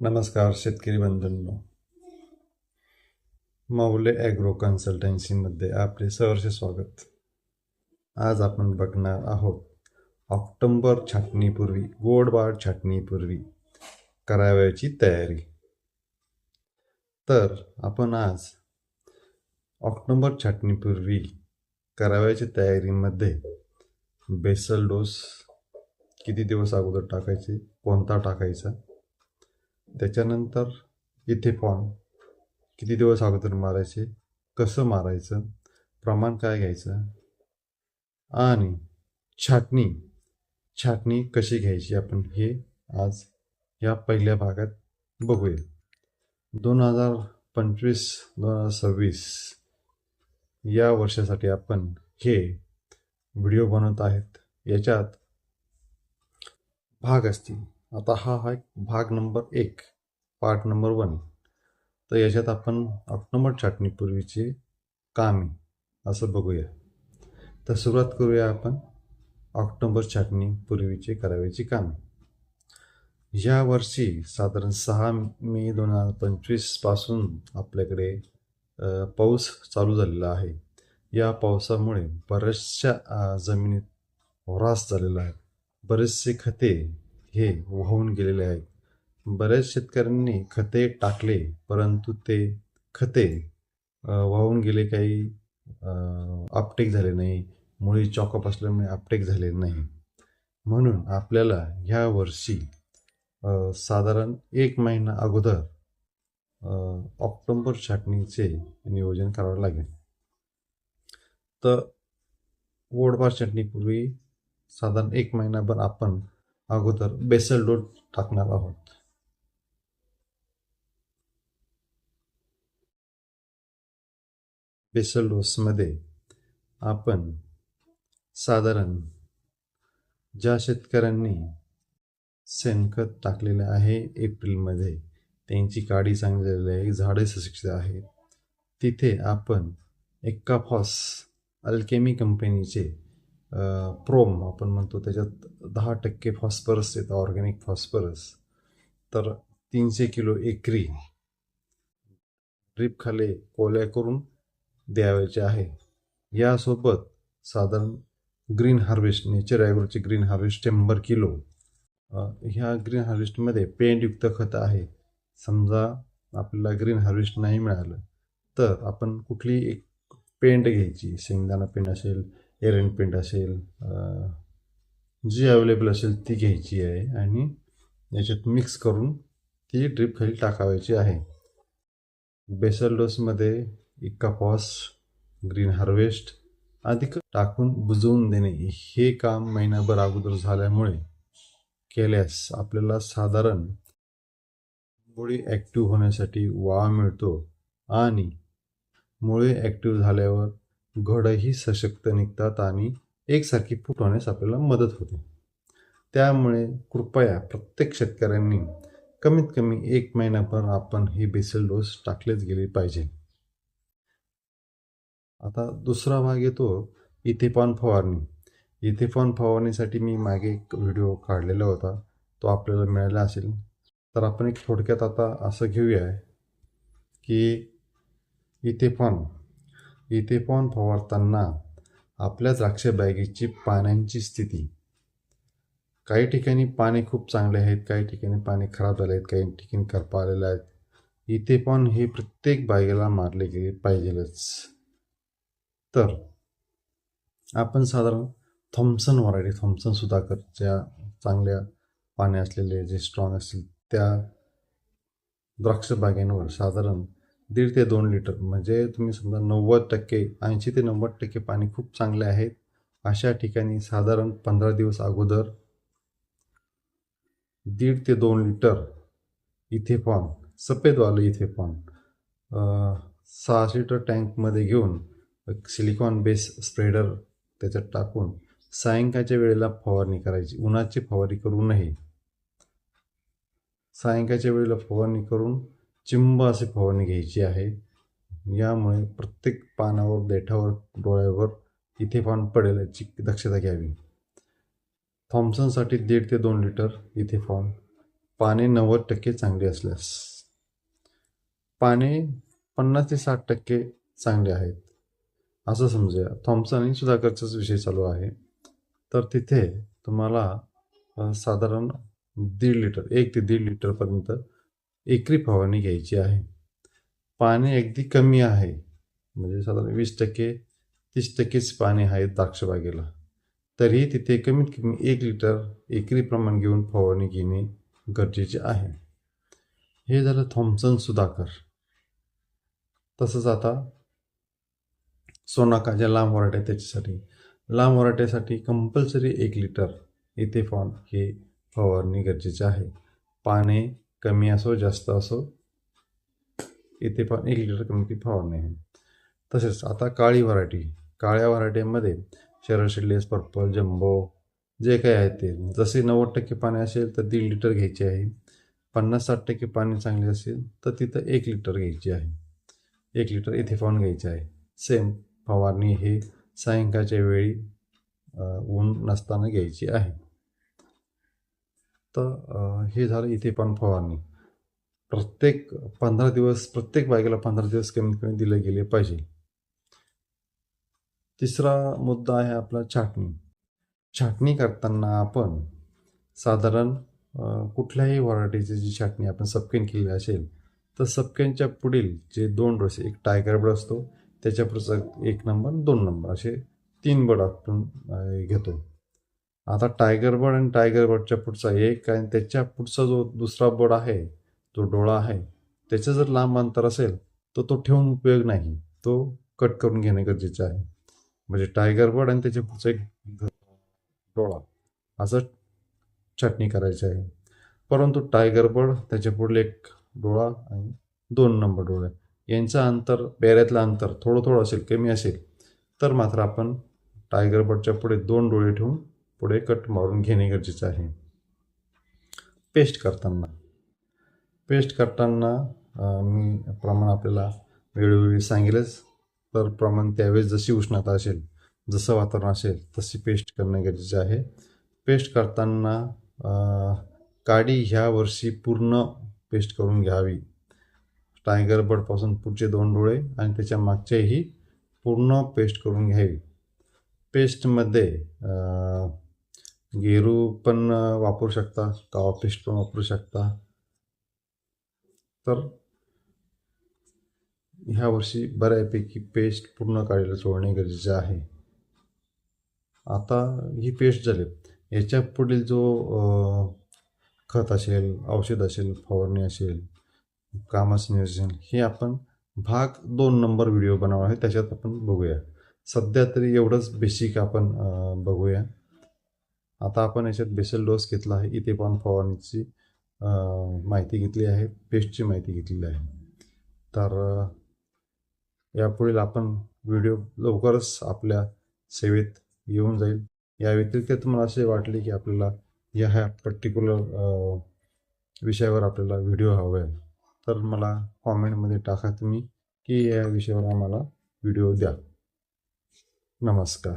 नमस्कार शेतकरी बंधूंनो. मौले ॲग्रो कन्सल्टन्सीमध्ये आपले सहर्ष स्वागत. आज आपण बघणार आहोत ऑक्टोंबर छाटणीपूर्वी गोडबाड छाटणीपूर्वी करावयाची तयारी. तर आपण आज ऑक्टोंबर छाटणीपूर्वी करावयाच्या तयारीमध्ये बेसल डोस किती दिवस अगोदर टाकायचे कोणता टाकायचा त्याच्यानंतर इथे फॉर्म किती दिवस अगोदर मारायचे? कसं मारायचं? प्रमाण काय घ्यायचं? आणि छाटणी. छाटणी कशी घ्यायची आपण हे आज या पहिल्या भागात बघूया. दोन हजार पंचवीस दोन हजार सव्वीस या वर्षासाठी आपण हे व्हिडिओ बनवत आहेत. याच्यात भाग असतील. आता हा आहे भाग नंबर एक पार्ट नंबर वन. तर याच्यात आपण ऑक्टोबर छाटणीपूर्वीचे कामे असं बघूया. तर सुरुवात करूया आपण ऑक्टोबर छाटणीपूर्वीचे करावयाची कामे. या वर्षी साधारण सहा मे दोन हजार पंचवीसपासून आपल्याकडे पाऊस चालू झालेला आहे. या पावसामुळे बऱ्याचशा जमिनीत ऱ्हास झालेला आहे. बरेचसे खते हे वाहून गेलेले आहेत. बऱ्याच शेतकऱ्यांनी खते टाकले परंतु ते खते वाहून गेले काही आपटेक झाले नाही. मुळी चॉकअप असल्यामुळे आपटेक झाले नाही. म्हणून आपल्याला ह्या वर्षी साधारण एक महिना अगोदर ऑक्टोंबर ऑक्टोबर छाटणीचे नियोजन करावं लागेल. तर गोडबार छाटणीपूर्वी साधारण एक महिनाभर आपण अगोदर बेसल डोस टाकणार आहोत. बेसल डोसमध्ये आपण साधारण ज्या शेतकऱ्यांनी शेणखत टाकलेलं आहे एप्रिलमध्ये त्यांची काडी चांगलेली आहे झाडे सुशिक्षित आहेत. तिथे आपण एक्काफॉस अल्केमी कंपनीचे प्रोम आपण म्हणतो त्याच्यात दहा टक्के फॉस्फरस येतं ऑर्गॅनिक फॉस्फरस. तर तीनशे किलो एकरी ड्रीपखाले कोल्या करून द्यावयाचे आहे. यासोबत साधारण ग्रीन हार्वेस्ट नेचर ॲग्रोचे ग्रीन हार्वेस्ट शंभर किलो. ह्या ग्रीन हार्वेस्टमध्ये पेंटयुक्त खतं आहे. समजा आपल्याला ग्रीन हार्वेस्ट नाही मिळालं तर आपण कुठली एक पेंट घ्यायची? शेंगदाणा पेंट असेल एरंड पेंट असेल जी अवेलेबल असेल ती घ्यायची आहे आणि याच्यात मिक्स करून ती ड्रीप खाली टाकावायची आहे. बेसल डोसमध्ये इक्का पॉस ग्रीन हार्वेस्ट अधिक टाकून बुजवून देणे. हे काम महिनाभर अगोदर झाल्यामुळे केल्यास आपल्याला साधारण मुळे ॲक्टिव्ह होण्यासाठी वाव मिळतो आणि मुळे ॲक्टिव्ह झाल्यावर घडही सशक्त निघतात आणि एकसारखी फूट होण्यास आपल्याला मदत होते. त्यामुळे कृपया प्रत्येक शेतकऱ्यांनी कमीत कमी एक महिनाभर आपण हे बेसल डोस टाकलेच गेले पाहिजे. आता दुसरा भाग येतो इथेपॉन फवारणी. इथेपॉन फवारणीसाठी मी मागे एक व्हिडिओ काढलेला होता. तो आपल्याला मिळाला असेल. तर आपण एक थोडक्यात आता असं घेऊया की इथेफॉन इथेफॉन फवारताना आपल्या द्राक्ष बॅगेची पाण्याची स्थिती. काही ठिकाणी पाणी खूप चांगले आहेत काही ठिकाणी पाणी खराब झाले आहेत काही ठिकाणी करपा आलेले आहेत. इथे पण हे प्रत्येक बागेला मारले गेले पाहिजेलच. तर आपण साधारण थॉम्सन व्हरायटी थॉम्सन सुधाकरच्या चांगल्या पाणी असलेले जे स्ट्रॉंग असतील त्या द्राक्ष बागेंवर साधारण दीड ते दोन लिटर. म्हणजे तुम्ही समजा नव्वद टक्के ऐंशी ते नव्वद टक्के पाणी खूप चांगले आहेत अशा ठिकाणी साधारण पंधरा दिवस अगोदर दीड ते दोन लिटर इथेफॉन सफेदवालं इथेफॉन सहाशे लिटर टँकमध्ये घेऊन सिलिकॉन बेस स्प्रेडर त्याच्यात टाकून सायंकाळच्या वेळेला फवारणी करायची. उन्हाची फवारणी करू नये. सायंकाळच्या वेळेला फवारणी करून चिंब अशी फवारणी घ्यायची आहे. यामुळे प्रत्येक पानावर देठावर डोळ्यावर इथे पान पडेल याची दक्षता घ्यावी. थॉम्सनसाठी दीड ते दोन लिटर इथे फॉर्म पाने नव्वद टक्के चांगली असल्यास. पाने पन्नास ते साठ टक्के चांगले आहेत. असं समजूया. थॉम्सन आणि सुधाकरचाच विषय चालू आहे. तर तिथे तुम्हाला साधारण दीड लिटर एक ते दीड लिटरपर्यंत एकरी फवारणी घ्यायची आहे. पाणी अगदी कमी आहे. म्हणजे साधारण वीस टक्के तीस टक्केच पाणी आहे द्राक्षबागेला. तरीही तिथे कमीत कमी एक लिटर एकरी प्रमाण घेऊन फवारणी घेणे गरजेचे आहे. हे झालं थॉम्सन सुधाकर. तसंच आता सोनाका ज्या लांब वराटे त्याच्यासाठी. लांब वराट्यासाठी कंपल्सरी एक लिटर इथेफॉन हे फवारणी गरजेचे आहे. पाने कमी असो जास्त असो इथे पण एक लिटर कमी कमी फवारणी आहे. तसेच आता काळी व्हरायटी काळ्या व्हरायटीमध्ये शेरशिलेस पर्पल जम्बो जे काही आहे ते. जसे नव्वद टक्के पाणी असेल तर दीड लिटर घ्यायचे आहे. पन्नास साठ टक्के पाणी चांगले असेल तर तिथं एक लिटर घ्यायची आहे. एक लिटर इथे इथेफॉन घ्यायचे आहे. सेम फवारणी हे सायंकाळच्या वेळी ऊन नसताना घ्यायची आहे. तर हे झालं इथे पण फवारणी. प्रत्येक पंधरा दिवस प्रत्येक बागेला पंधरा दिवस कमीत कमी दिले गेले पाहिजे. तिसरा मुद्दा आहे आपला छाटणी. छाटणी करताना आपण साधारण कुठल्याही व्हरायटीची जी छाटणी आपण सबकेन केली असेल तर सबकेनच्या पुढील जे दोन ब्रश एक टायगर बर्ड असतो त्याच्या पुढचा एक नंबर दोन नंबर असे तीन बर्ड आपण घेतो. आता टायगर बर्ड आणि टायगर बर्डच्या पुढचा एक आणि त्याच्या पुढचा जो दुसरा बर्ड आहे जो डोळा आहे त्याचं जर लांब अंतर असेल तर तो ठेवून उपयोग नाही. तो कट करून घेणे गरजेचे आहे. म्हणजे टायगर बर्ड आणि त्याच्या पुढचा एक डोळा. असं छाटणी करायची आहे. परंतु टायगर बर्ड त्याच्या पुढले एक डोळा आणि दोन नंबर डोळे यांचं अंतर पेऱ्यातलं अंतर थोडं थोडं असेल कमी असेल तर मात्र आपण टायगर बर्डच्या पुढे दोन डोळे ठेवून पुढे कट मारून घेणे गरजेचं आहे. पेस्ट करताना. पेस्ट करताना मी प्रमाण आपल्याला वेळोवेळी सांगेलच. तर प्रमाण त्यावेळेस जशी उष्णता असेल जसं वातावरण असेल तशी पेस्ट करणे गरजेचे आहे. पेस्ट करताना काडी ह्या वर्षी पूर्ण पेस्ट करून घ्यावी. टायगर बर्डपासून पुढचे दोन डोळे आणि त्याच्या मागचेही पूर्ण पेस्ट करून घ्यावी. पेस्टमध्ये म्हणजे गेरू पण वापरू शकता कावा पेस्ट पण वापरू शकता. तर ह्या वर्षी बऱ्यापैकी पेस्ट पूर्ण काढायला सोडणे गरजेचं आहे. आता ही पेस्ट झाली. याच्या पुढील जो खत असेल औषध असेल फवारणी असेल कामाचं नियोजन हे आपण भाग दोन नंबर व्हिडिओ बनवला आहे. त्याच्यात आपण बघूया. सध्या तरी एवढंच बेसिक आपण बघूया. आता आपण याच्यात बेसल डोस घेतला आहे इथे पण फवारणीची माहिती घेतली आहे पेस्टची माहिती घेतलेली आहे. तर यापुढील आपण व्हिडिओ लवकरच आपल्या सेवेत येऊन जाईल. या व्यतिरिक्त तुम्हाला असे वाटले की आपल्याला या ह्या पर्टिक्युलर विषयावर आपल्याला व्हिडिओ हवा आहे तर मला कॉमेंटमध्ये टाका तुम्ही की या विषयावर आम्हाला व्हिडिओ द्या. नमस्कार.